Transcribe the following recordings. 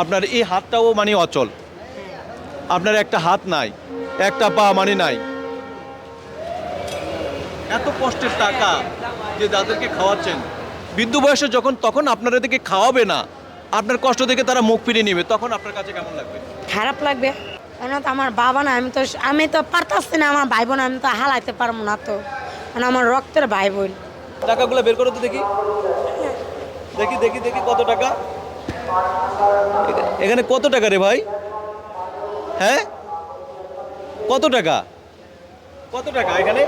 আপনার এই হাতটাও মানে অচল। আপনার একটা হাত নাই একটা পা মানে নাই। এত কষ্টের টাকা যে যাদেরকে খাওয়াচ্ছেন বৃদ্ধ বয়সে যখন তখন আপনারা এদেরকে খাওয়াবে না। আপনার কষ্ট দেখে তারা মুখ ফিরিয়ে নেবে। তখন আপনার কাছে কেমন লাগবে? খারাপ লাগবে। কেন তো আমার বাবা না আমি তো আমি তো পারতাছি না আমার ভাই বোন আমি তো হালাইতে পারব না তো। মানে আমার রক্তের ভাই বোন। টাকাগুলো বের করো তো দেখি। দেখি দেখি দেখি কত টাকা। এখানে কত টাকা রে ভাই? হ্যাঁ? কত টাকা? কত টাকা এখানে?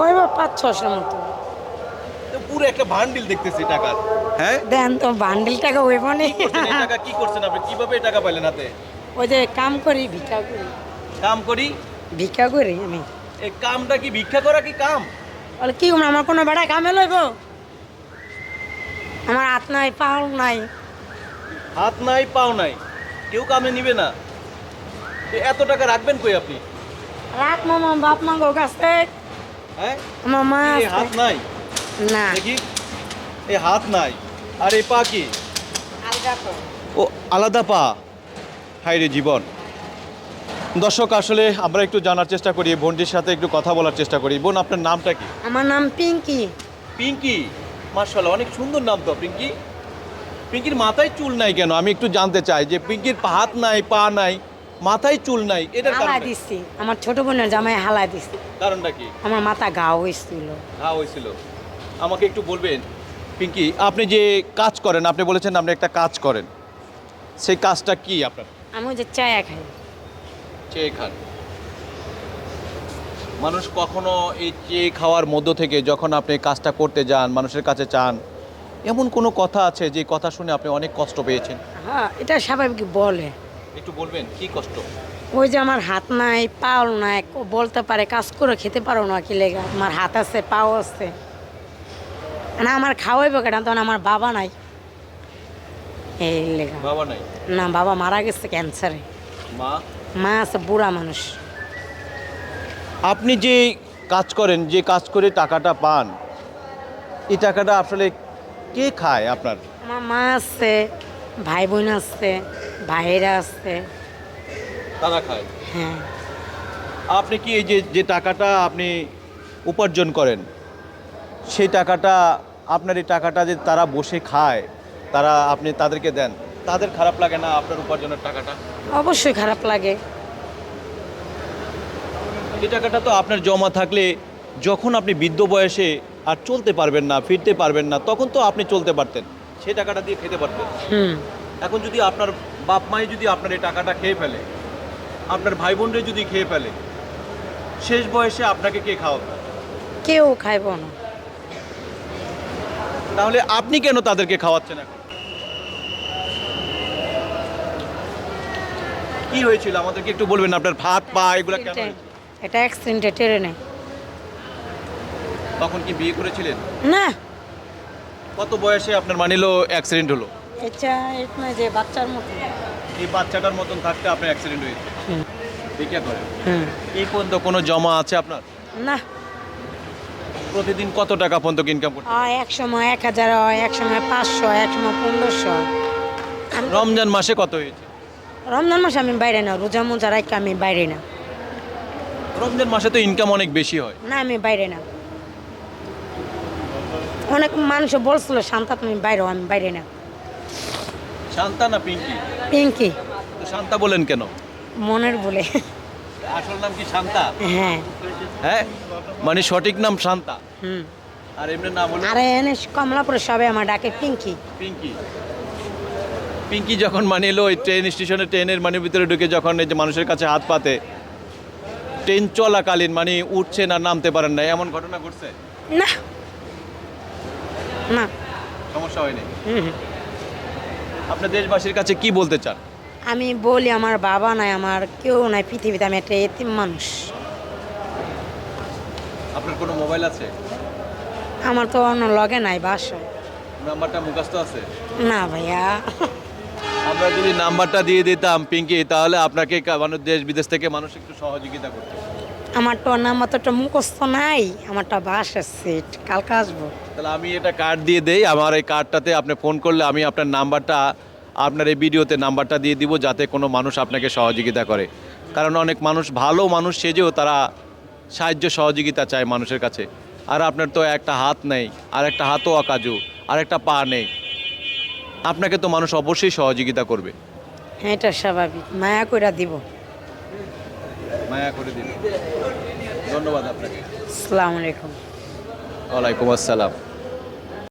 ওই বা পাঁচ ছশোর মতো। পুরো একটা ভান্ডিল দেখতেছি টাকার হ্যাঁ? দেন তো বান্ডিল টাকা হইব না কি করছেন এই টাকা? কি করছেন আপনি? কীভাবে টাকা পাইলেন হাতে? ওই যে কাম করি ভিক্ষা করি। কাম করি? ভিক্ষা করি আমি। এই কামটা কি ভিক্ষা করা কি কাম? বলে কি আমার কোনো বেড়া কামে লইব? আমার হাত নাই পাও নাই। হাত নাই পাও নাই। কেউ কামে নিবে না। তো এত টাকা রাখবেন কই আপনি? রাখ মামা বাপ মা গো কাছে হ্যাঁ? আমার মা এই হাত নাই। না। দেখি। এই হাত নাই। আর এই পা কি? ও আলাদা পা। হাইরে জীবন। দর্শক আসলে আমরা একটু জানার চেষ্টা করি বোনটির সাথে একটু কথা বলার চেষ্টা করি। বোন আপনার নামটা কি? আমার নাম পিঙ্কি। পিঙ্কি? মার্শাল্লাহ অনেক সুন্দর নাম তো পিঙ্কি। পিঙ্কির মাথায় চুল নাই কেন? আমি একটু জানতে চাই যে পিঙ্কির হাত নাই পা নাই মাথায় চুল নাই এটা কি? দিচ্ছি আমার ছোট বোনের জামাই হালাই দিচ্ছি কারণটা কি? আমার মাথা ঘাও হয়েছিল। ঘা হয়েছিল। আমাকে একটু বলবেন পিঙ্কি আপনি যে কাজ করেন আপনি বলেছেন আপনি একটা কাজ করেন। সেই কাজটা কি আপনার? আমি যে চায়া খাই। চেয়ে খান। মানুষ কখনো এই চেয়ে খাওয়ার মধ্য থেকে যখন আপনি কাজটা করতে যান মানুষের কাছে চান এমন কোনো কথা আছে যে কথা শুনে আপনি অনেক কষ্ট পেয়েছেন? হ্যাঁ এটা স্বাভাবিক বলে? একটু বলবেন কি কষ্ট? ওই যে আমার হাত নাই পাও নাই বলতে পারে কাজ করে খেতে পারো না কি লেগা? আমার হাত আছে পাও আছে। না আমার খাওয়াইবে কেন তখন আমার বাবা নাই। এই লেগা। বাবা নাই? না বাবা মারা গেছে ক্যান্সারে মা? মা আছে বুড়া মানুষ। আপনি যে কাজ করেন যে কাজ করে টাকাটা পান এই টাকাটা আসলে কে খায় আপনার? আমার মা আছে ভাই বোন আছে ভাইরা আছে তারা খায়? হ্যাঁ। আপনি কি এই যে যে টাকাটা আপনি উপার্জন করেন সেই টাকাটা আপনার এই টাকাটা যে তারা বসে খায় তারা আপনি তাদেরকে দেন তাদের খারাপ লাগে না আপনার উপার্জনের টাকাটা? অবশ্যই খারাপ লাগে। এই টাকাটা তো আপনার জমা থাকলে যখন আপনি বৃদ্ধ বয়সে আর চলতে পারবেন না ফিরতে পারবেন না তখন তো আপনি চলতে পারতেন। সেই টাকাটা দিয়ে খেতে পারতেন। এখন যদি আপনার বাপ মাই যদি আপনার এই টাকাটা খেয়ে ফেলে আপনার ভাই বোনরে যদি খেয়ে ফেলে শেষ বয়সে আপনাকে কে খাওয়াবে? কেউ খাইব না। তাহলে আপনি কেন তাদেরকে খাওয়াচ্ছেন এখন? কি হয়েছিল? আমাদেরকে একটু বলবেন আপনার ভাত পা এগুলো হয়েছে? এটা অ্যাক্সিডেন্টে ট্রেনে তখন কি বিয়ে করেছিলেন? না। কত বয়সে আপনার মানিলো অ্যাক্সিডেন্ট হলো? এটা এটা যে বাচ্চার মতো এই বাচ্চাটার মতন থাকতে আপনার অ্যাক্সিডেন্ট হয়েছে ভিক্ষা করেন হুম। এই পর্যন্ত কোনো জমা আছে আপনার? না। প্রতিদিন কত টাকা পর্যন্ত ইনকাম করতে? হয় এক সময় এক হাজার হয় এক সময় পাঁচশো এক সময় পনেরোশো। রমজান মাসে কত হয়েছে? রমজান মাসে আমি বাইরে না রোজা মোজা রাখতে আমি বাইরে না। রমজান মাসে তো ইনকাম অনেক বেশি হয়। না আমি বাইরে না। অনেক মানুষ বলছিল শান্তা তুমি বাইরে আমি বাইরে না। শান্তা না পিঙ্কি? পিঙ্কি। তো শান্তা বলেন কেন? মনের বলে। আসল নাম কি শান্তা? হ্যাঁ। হ্যাঁ? মানে সঠিক নাম শান্তা? হুম। আর এমনি নাম হলো? আরে এনে কমলাপুরে সবাই আমার ডাকে পিঙ্কি। পিঙ্কি। পিঙ্কি যখন মানে এলো ওই ট্রেন স্টেশনে ট্রেনের মানে ভিতরে ঢুকে যখন এই যে মানুষের কাছে হাত পাতে ট্রেন চলাকালীন মানে উঠছে না নামতে পারেন না এমন ঘটনা ঘটছে? না না। সমস্যা হয়নি। আপনার দেশবাসীর কাছে কি বলতে চান? আমি বলি আমার বাবা নাই আমার কেউ নাই পৃথিবীতে আমি একটা এতিম মানুষ। আপনার কোনো মোবাইল আছে? আমার তো অন্য লগে নাই বাসা নাম্বারটা মুখস্থ আছে? না ভাইয়া। আমরা যদি নাম্বারটা দিয়ে দিতাম পিঙ্কি তাহলে আপনাকে মানুষ দেশ বিদেশ থেকে মানুষ একটু সহযোগিতা করতো। আমার তো নাম্বার তো একটা মুখস্থ নাই আমারটা বাসা সিট কালকে আসব। তাহলে আমি এটা কার্ড দিয়ে দেই আমার এই কার্ডটাতে আপনি ফোন করলে আমি আপনার নাম্বারটা আপনার এই ভিডিওতে নাম্বারটা দিয়ে দিব যাতে কোনো মানুষ আপনাকে সহযোগিতা করে। কারণ অনেক মানুষ ভালো মানুষ সেজেও তারা সাহায্য সহযোগিতা চায় মানুষের কাছে। আর আপনার তো একটা হাত নেই আর একটা হাতও অকাজু আর একটা পা নেই। আপনাকে তো মানুষ অবশ্যই সহযোগিতা করবে। হ্যাঁ এটা স্বাভাবিক মায়া কইরা দিব। মায়া করে দিন ধন্যবাদ আপনাকে। আসসালামু আলাইকুম। ওয়ালাইকুম আসসালাম।